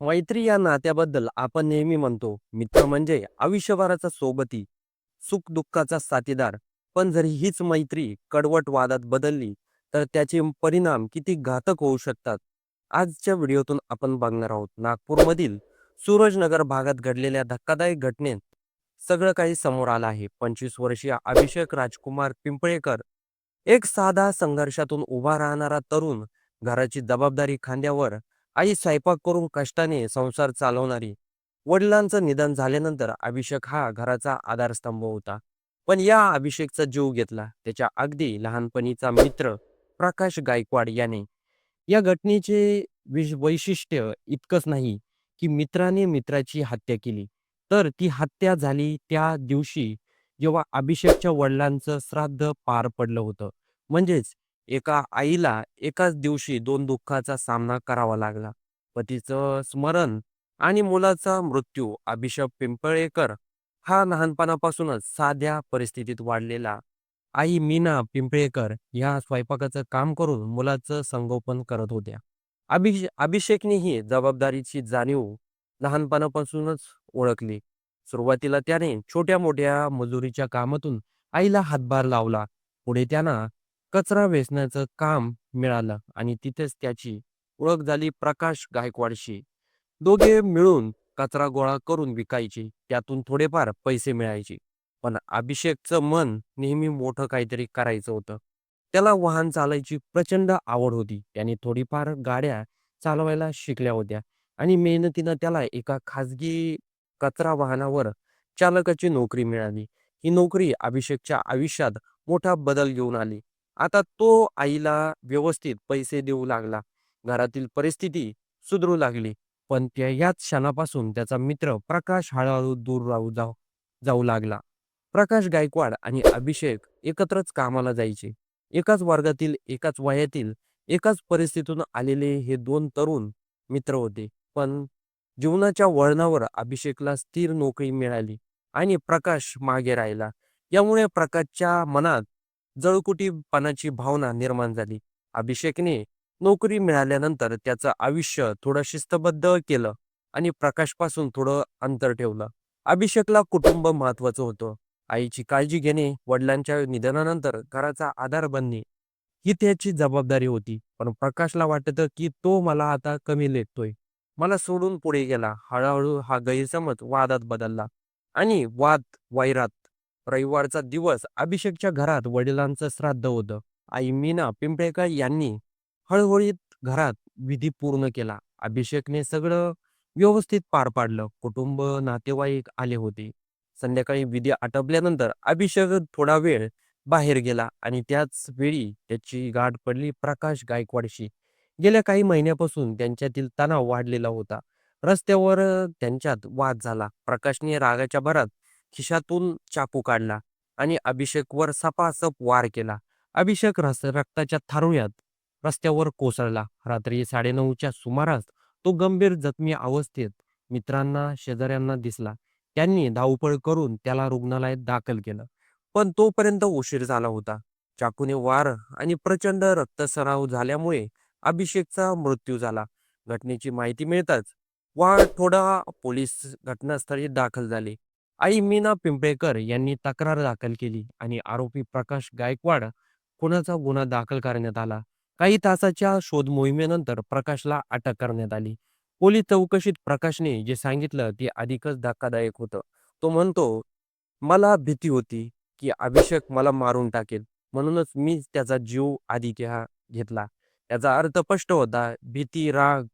मैत्री या नात्याबद्दल आपण नेहमी म्हणतो मित्र म्हणजे आयुष्यभराचा सोबती सुख दुःखाचा साथीदार. पण जरी हीच मैत्री कडवट वादात बदलली तर त्याचे परिणाम किती घातक होऊ शकतात? आजच्या व्हिडिओतून आपण बघणार आहोत नागपूरमधील सूरजनगर भागात घडलेल्या धक्कादायक घटनेत सगळं काही समोर आलं आहे. पंचवीस वर्षीय अभिषेक राजकुमार पिंपळेकर एक साधा संघर्षातून उभा राहणारा तरुण घराची जबाबदारी खांद्यावर आई स्वयंपाक करून कष्टाने संसार चालवणारी. वडिलांचं निधन झाल्यानंतर अभिषेक हा घराचा आधारस्तंभ होता. पण या अभिषेकचा जीव घेतला. त्याच्या अगदी लहानपणीचा मित्र प्रकाश गायकवाड याने. या घटनेचे वैशिष्ट्य इतकंच नाही की मित्राने मित्राची हत्या केली. तर ती हत्या झाली त्या दिवशी जेव्हा अभिषेकच्या वडिलांचं श्राद्ध पार पडलं होतं. म्हणजेच एका आईला एकाच दिवशी दोन दुःखाचा सामना करावा लागला. पतीचं स्मरण आणि मुलाचा मृत्यू अभिषेक पिंपळेकर हा लहानपणापासूनच साध्या परिस्थितीत वाढलेला. आई मीना पिंपळेकर या स्वयंपाकाचं काम करून मुलाचं संगोपन करत होत्या. अभिषे अभिषेकने ही जबाबदारीची जाणीव लहानपणापासूनच ओळखली. सुरुवातीला त्याने छोट्या मोठ्या मजुरीच्या कामातून आईला हातभार लावला. पुढे त्यांना कचरा वेचण्याचं काम मिळालं आणि तिथेच त्याची ओळख झाली प्रकाश गायकवाडशी. दोघे मिळून कचरा गोळा करून विकायचे त्यातून थोडेफार पैसे मिळायचे. पण अभिषेकचं मन नेहमी मोठं काहीतरी करायचं होतं. त्याला वाहन चालायची प्रचंड आवड होती. त्याने थोडीफार गाड्या चालवायला शिकल्या होत्या आणि मेहनतीनं त्याला एका खाजगी कचरा वाहनावर चालकाची नोकरी मिळाली. ही नोकरी अभिषेकच्या आयुष्यात मोठा बदल घेऊन आली. आता तो आईला व्यवस्थित पैसे देऊ लागला. घरातील परिस्थिती सुधरू लागली. पण त्या याच क्षणापासून त्याचा मित्र प्रकाश हळूहळू दूर राहू जाऊ जाऊ लागला. प्रकाश गायकवाड आणि अभिषेक एकत्रच कामाला जायचे. एकाच वर्गातील एकाच वयातील एकाच परिस्थितीतून आलेले हे दोन तरुण मित्र होते. पण जीवनाच्या वळणावर अभिषेकला स्थिर नोकरी मिळाली आणि प्रकाश मागे राहिला. यामुळे प्रकाशच्या मनात जळकुटीपणाची भावना निर्माण झाली. अभिषेकने नोकरी मिळाल्यानंतर त्याचं आयुष्य थोडं शिस्तबद्ध केलं आणि प्रकाशपासून थोडं अंतर ठेवलं. अभिषेकला कुटुंब महत्वाचं होतं. आईची काळजी घेणे वडिलांच्या निधनानंतर घराचा आधार बनणे ही त्याची जबाबदारी होती. पण प्रकाशला वाटतं की तो मला आता कमी लेखतोय. मला सोडून पुढे गेला. हळूहळू हा गैरसमज वादात बदलला आणि वाद वैरात रविवारचा दिवस अभिषेकच्या घरात वडिलांचं श्राद्ध होतं. आई मीना पिंपळेकर यांनी हळूहळीत घरात विधी पूर्ण केला. अभिषेकने सगळं व्यवस्थित पार पाडलं. कुटुंब नातेवाईक आले होते. संध्याकाळी विधी आटपल्यानंतर अभिषेक थोडा वेळ बाहेर गेला आणि त्याच वेळी त्याची गाठ पडली प्रकाश गायकवाडशी. गेल्या काही महिन्यापासून त्यांच्यातील तणाव वाढलेला होता. रस्त्यावर त्यांच्यात वाद झाला. प्रकाशने रागाच्या भरात खिशातून चाकू काढला आणि अभिषेकवर सपासप वार केला. अभिषेक रस रक्ताच्या थारुयात रस्त्यावर कोसळला. रात्री साडेनऊच्या सुमारास तो गंभीर जखमी अवस्थेत मित्रांना शेजाऱ्यांना दिसला. त्यांनी धावपळ करून त्याला रुग्णालयात दाखल केलं. पण तोपर्यंत उशीर झाला होता. चाकूने वार आणि प्रचंड रक्तसराव झाल्यामुळे अभिषेकचा मृत्यू झाला. घटनेची माहिती मिळताच वाढ थोडा पोलीस घटनास्थळी दाखल झाले. आई मीना पिंपळेकर यांनी तक्रार दाखल केली आणि आरोपी प्रकाश गायकवाड खुनाचा गुन्हा दाखल करण्यात आला. काही तासाच्या शोध मोहिमेनंतर प्रकाशला अटक करण्यात आली. पोलीस चौकशीत प्रकाशने जे सांगितलं ते अधिकच धक्कादायक होतं. तो म्हणतो मला भीती होती की अभिषेक मला मारून टाकेल. म्हणूनच मी त्याचा जीव आधी हा घेतला. याचा अर्थ स्पष्ट होता भीती राग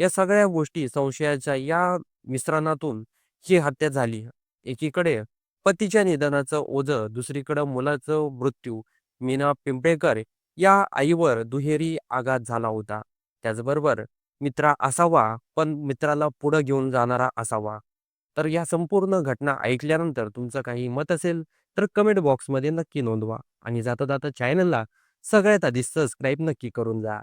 या सगळ्या गोष्टी संशयाच्या या मिश्रणातून ही हत्या झाली. एकीकडे पतीच्या निधनाचं ओझं दुसरीकडे मुलाचं मृत्यू मीना पिंपळेकर या आईवर दुहेरी आघात झाला होता. त्याचबरोबर मित्रा असावा पण मित्राला पुढं घेऊन जाणारा असावा. तर या संपूर्ण घटना ऐकल्यानंतर तुमचं काही मत असेल तर कमेंट बॉक्समध्ये नक्की नोंदवा. आणि जाता जाता चॅनलला सगळ्यात आधी सबस्क्राईब नक्की करून जा.